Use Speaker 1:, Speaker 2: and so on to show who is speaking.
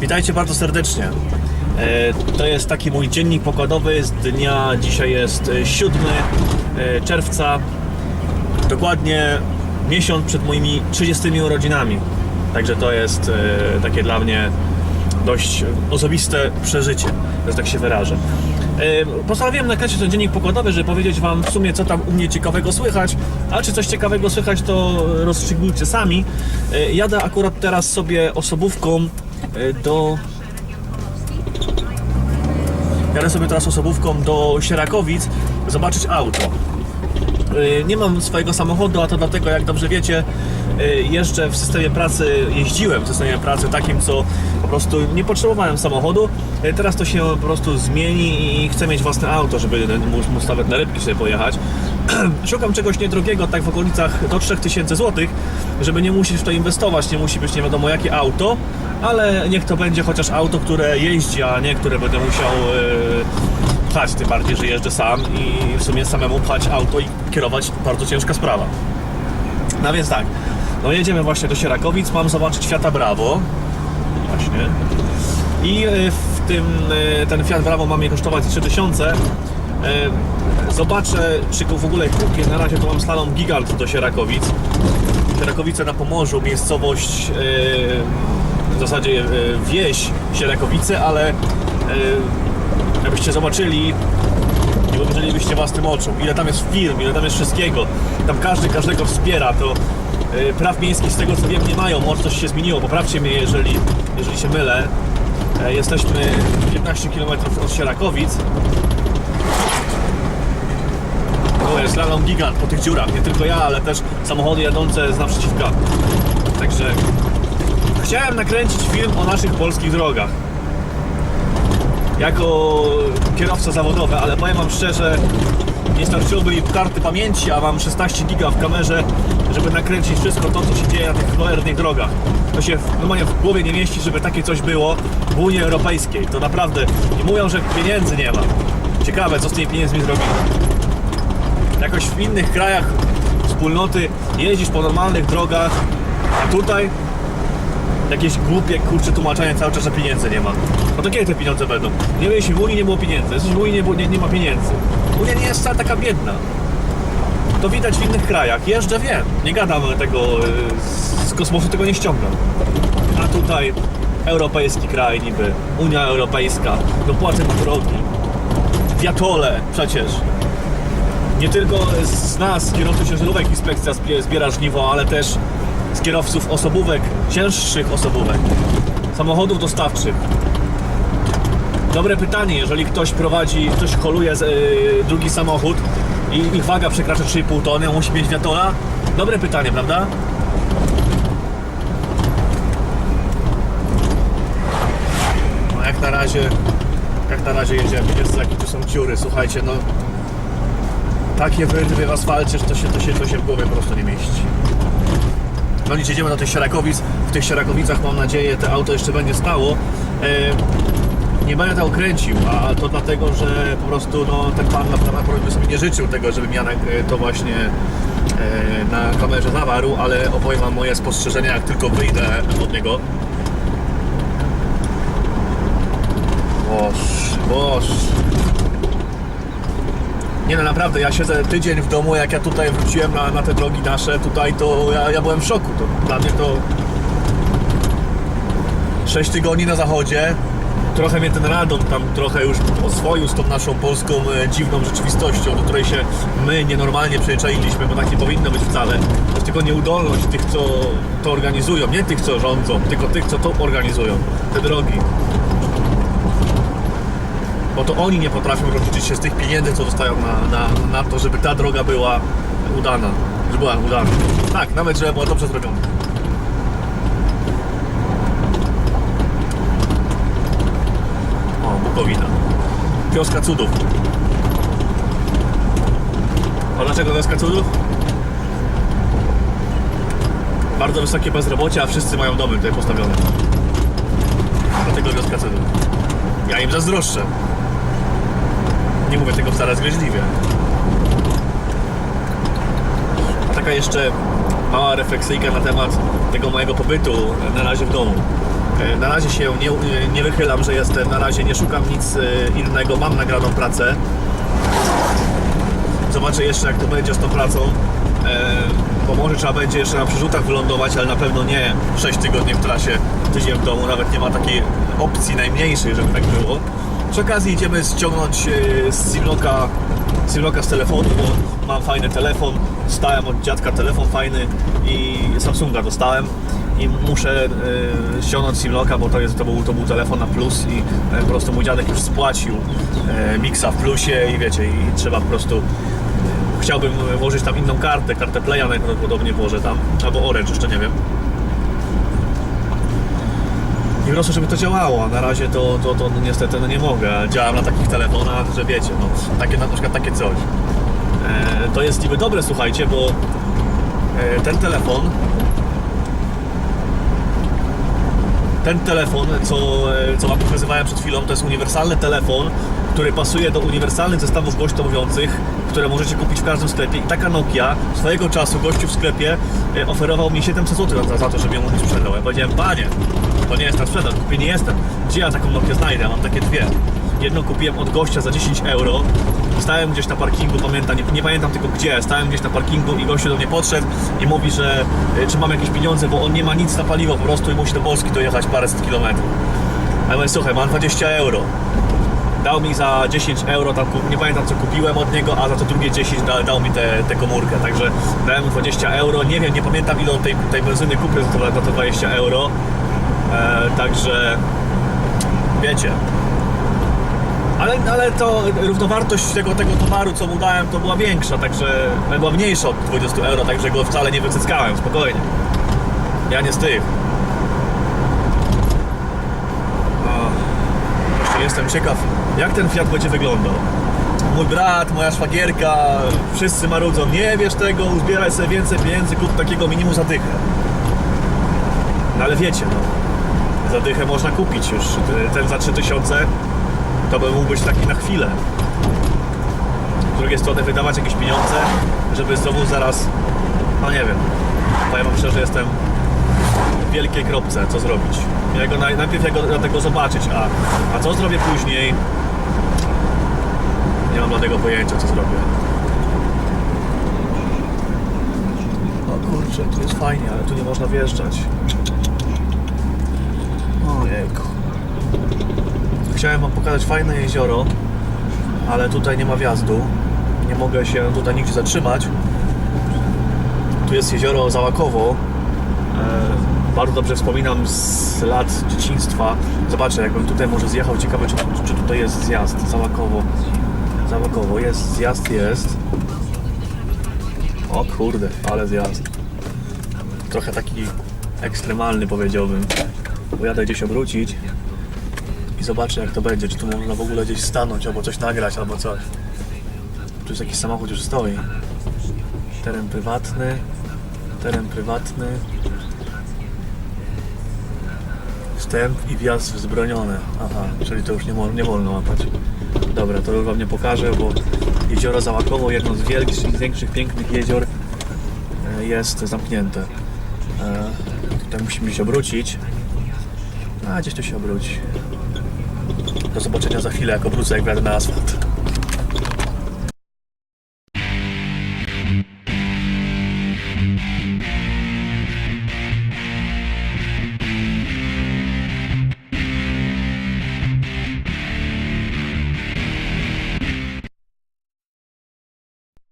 Speaker 1: Witajcie bardzo serdecznie. E, To jest taki mój dziennik pokładowy z dnia, dzisiaj jest e, 7 e, czerwca, dokładnie miesiąc przed moimi 30 urodzinami. Także to jest e, takie dla mnie dość osobiste przeżycie, że tak się wyrażę. E, Postanowiłem nakręcić ten dziennik pokładowy, żeby powiedzieć Wam w sumie, co tam u mnie ciekawego słychać, a czy coś ciekawego słychać, to rozstrzygnijcie sami. E, Jadę akurat teraz sobie osobówką e, do Jadę sobie teraz osobówką do Sierakowic zobaczyć auto. Y, Nie mam swojego samochodu, a to dlatego, jak dobrze wiecie, y, jeżdżę w systemie pracy, jeździłem w systemie pracy takim, co po prostu nie potrzebowałem samochodu. Teraz to się po prostu zmieni i chcę mieć własne auto, żeby móc nawet na rybki sobie pojechać. Szukam czegoś niedrogiego, tak w okolicach do 3000 zł, żeby nie musieć w to inwestować, nie musi być nie wiadomo jakie auto, ale niech to będzie chociaż auto, które jeździ, a nie które będę musiał yy, pchać, tym bardziej, że jeżdżę sam i w sumie samemu pchać auto i kierować bardzo ciężka sprawa. No więc tak, no jedziemy właśnie do Sierakowic, mam zobaczyć Fiata Bravo, właśnie, i yy, w tym, yy, ten Fiat Bravo ma mnie kosztować 3000, yy, zobaczę, czy go w ogóle kupię, na razie to mam slalom gigant do Sierakowic, Sierakowice na Pomorzu, miejscowość yy, w zasadzie yy, wieś Sierakowice, ale jakbyście zobaczyli i uderzylibyście własnym oczom, ile tam jest firm, ile tam jest wszystkiego, tam każdy każdego wspiera, to praw miejskich z tego co wiem nie mają, może coś się zmieniło, poprawcie mnie jeżeli, jeżeli się mylę. Jesteśmy 15 km od Sierakowic. Jest slalom gigant po tych dziurach, nie tylko ja, ale też samochody jadące z naprzeciwka. Także chciałem nakręcić film o naszych polskich drogach. Jako kierowca zawodowy, ale powiem wam szczerze, nie starczyłoby mi karty pamięci, a mam 16 giga w kamerze, żeby nakręcić wszystko to, co się dzieje na tych cholernych drogach. To się normalnie w głowie nie mieści, żeby takie coś było w Unii Europejskiej. To naprawdę, i mówią, że pieniędzy nie ma. Ciekawe, co z tymi pieniędzmi zrobili jakoś w innych krajach wspólnoty jeździsz po normalnych drogach, a tutaj jakieś głupie kurcze tłumaczenia cały czas, że pieniędzy nie ma. No to kiedy te pieniądze będą? Nie jeśli w Unii nie było pieniędzy, jeśli w Unii nie, nie, nie ma pieniędzy. Unia nie jest wcale taka biedna. To widać w innych krajach. Jeżdżę, wiem. Nie gadam tego y, z kosmosu, tego nie ściągam. A tutaj europejski kraj niby, Unia Europejska, dopłaty na drogi, wiatole przecież nie tylko z nas, kierowców ciężarówek, inspekcja zbie- zbiera żniwo, ale też z kierowców osobówek, cięższych osobówek, samochodów dostawczych. Dobre pytanie, jeżeli ktoś prowadzi, ktoś koluje z, yy, drugi samochód i ich waga przekracza 3,5 tony, on musi mieć wiatola? Dobre pytanie, prawda? No jak na razie, jak na razie jedziemy, jest jakie tu są dziury, słuchajcie, no takie wyrwy w asfalcie, że to się, to się, to się w głowie po prostu nie mieści. No nic, jedziemy do tych Sierakowic. W tych Sierakowicach mam nadzieję te auto jeszcze będzie stało. E, nie będę tego kręcił, a to dlatego, że po prostu no, ten pan naprawdę by sobie nie życzył tego, żebym Janek e, to właśnie e, na kamerze zawarł, ale opowiem wam moje spostrzeżenia, jak tylko wyjdę od niego. Boż, boż. Nie no, naprawdę, ja siedzę tydzień w domu, jak ja tutaj wróciłem na, na te drogi nasze, tutaj to ja, ja byłem w szoku. To dla mnie to 6 tygodni na zachodzie. Trochę mnie ten radon tam trochę już oswoił z tą naszą polską e, dziwną rzeczywistością, do której się my nienormalnie przyzwyczailiśmy, bo tak nie powinno być wcale. To jest tylko nieudolność tych, co to organizują, nie tych, co rządzą, tylko tych, co to organizują, te drogi bo to oni nie potrafią rozliczyć się z tych pieniędzy, co dostają na, na, na to, żeby ta droga była udana. Żeby była udana. Tak, nawet, żeby była dobrze zrobiona. O, Bukowina. Wioska cudów. A dlaczego wioska cudów? Bardzo wysokie bezrobocie, a wszyscy mają domy tutaj postawione. Dlatego wioska cudów. Ja im zazdroszczę. Nie mówię tego wcale zgryźliwie. Taka jeszcze mała refleksyjka na temat tego mojego pobytu na razie w domu. E, Na razie się nie, nie wychylam, że jestem, na razie nie szukam nic e, innego, mam nagraną pracę. Zobaczę jeszcze jak to będzie z tą pracą, e, bo może trzeba będzie jeszcze na przyrzutach wylądować, ale na pewno nie 6 tygodni w trasie, tydzień w domu, nawet nie ma takiej opcji najmniejszej, żeby tak było. Przy okazji idziemy ściągnąć e, z Simloka, Simloka z telefonu, bo mam fajny telefon, dostałem od dziadka telefon fajny i Samsunga dostałem i muszę e, ściągnąć Simloka, bo to, jest, to, był, to był telefon na plus i e, po prostu mój dziadek już spłacił e, Mixa w plusie i wiecie, i trzeba po prostu chciałbym włożyć tam inną kartę, kartę Playa najprawdopodobniej włożę tam, albo Orange, jeszcze nie wiem. I po prostu, żeby to działało, na razie to, to, to no, niestety no nie mogę. Działam na takich telefonach, że wiecie, no, takie, na przykład takie coś. E, to jest niby dobre, słuchajcie, bo e, ten telefon ten telefon, co, e, co Wam pokazywałem przed chwilą, to jest uniwersalny telefon, który pasuje do uniwersalnych zestawów głośno mówiących, które możecie kupić w każdym sklepie. I taka Nokia swojego czasu gościu w sklepie e, oferował mi 700 zł za, za to, żeby ją mu sprzedał. Ja powiedziałem, panie, to nie jest na sprzedaż, kupię nie jestem. Gdzie ja taką Nokię znajdę? Mam takie dwie. Jedną kupiłem od gościa za 10 euro. Stałem gdzieś na parkingu, pamiętam, nie, nie pamiętam tylko gdzie. Stałem gdzieś na parkingu i gościu do mnie podszedł i mówi, że e, czy mam jakieś pieniądze, bo on nie ma nic na paliwo po prostu i musi do Polski dojechać paręset kilometrów. A ja mówię, słuchaj, mam 20 euro. Dał mi za 10 euro, tam, nie pamiętam co kupiłem od niego, a za to drugie 10 da, dał mi tę komórkę. Także dałem mu 20 euro. Nie wiem, nie pamiętam ile tej, tej benzyny kupię za to, za to 20 euro. E, także wiecie. Ale, ale to równowartość tego, tego towaru, co mu dałem, to była większa, także była mniejsza od 20 euro, także go wcale nie wycyckałem, spokojnie. Ja nie z tych. O, Właśnie jestem ciekaw, jak ten Fiat będzie wyglądał. Mój brat, moja szwagierka, wszyscy marudzą, nie wiesz tego, uzbieraj sobie więcej pieniędzy, kup takiego minimum za dychę. No ale wiecie, no, za dychę można kupić już, ten za 3000 to by mógł być taki na chwilę. Z drugiej strony wydawać jakieś pieniądze, żeby znowu zaraz, no nie wiem, powiem wam szczerze, jestem w wielkiej kropce, co zrobić. Ja go, naj- najpierw ja go, ja tego zobaczyć, a, a co zrobię później, nie mam żadnego pojęcia, co zrobię. O kurczę, tu jest fajnie, ale tu nie można wjeżdżać. Ojejku. Chciałem wam pokazać fajne jezioro, ale tutaj nie ma wjazdu. Nie mogę się tutaj nigdzie zatrzymać. Tu jest jezioro Załakowo. E, bardzo dobrze wspominam z lat dzieciństwa. Zobaczę, jakbym tutaj może zjechał. Ciekawe, czy, czy tutaj jest zjazd. Załakowo. Załakowo. Jest, zjazd jest. O kurde, ale zjazd. Trochę taki ekstremalny powiedziałbym. Bo jadę gdzieś obrócić i zobaczę jak to będzie, czy tu można w ogóle gdzieś stanąć, albo coś nagrać, albo coś. Tu jest jakiś samochód już stoi. Teren prywatny, teren prywatny. Wstęp i wjazd wzbroniony. Aha, czyli to już nie, nie wolno łapać. Dobra, to już wam nie pokażę, bo jezioro Załakowo, jedno z wielkich, z większych, pięknych jezior e, jest zamknięte. E, Tutaj musimy się obrócić. A, gdzieś tu się obróci. Do zobaczenia za chwilę, jak obrócę, jak wjadę na asfalt.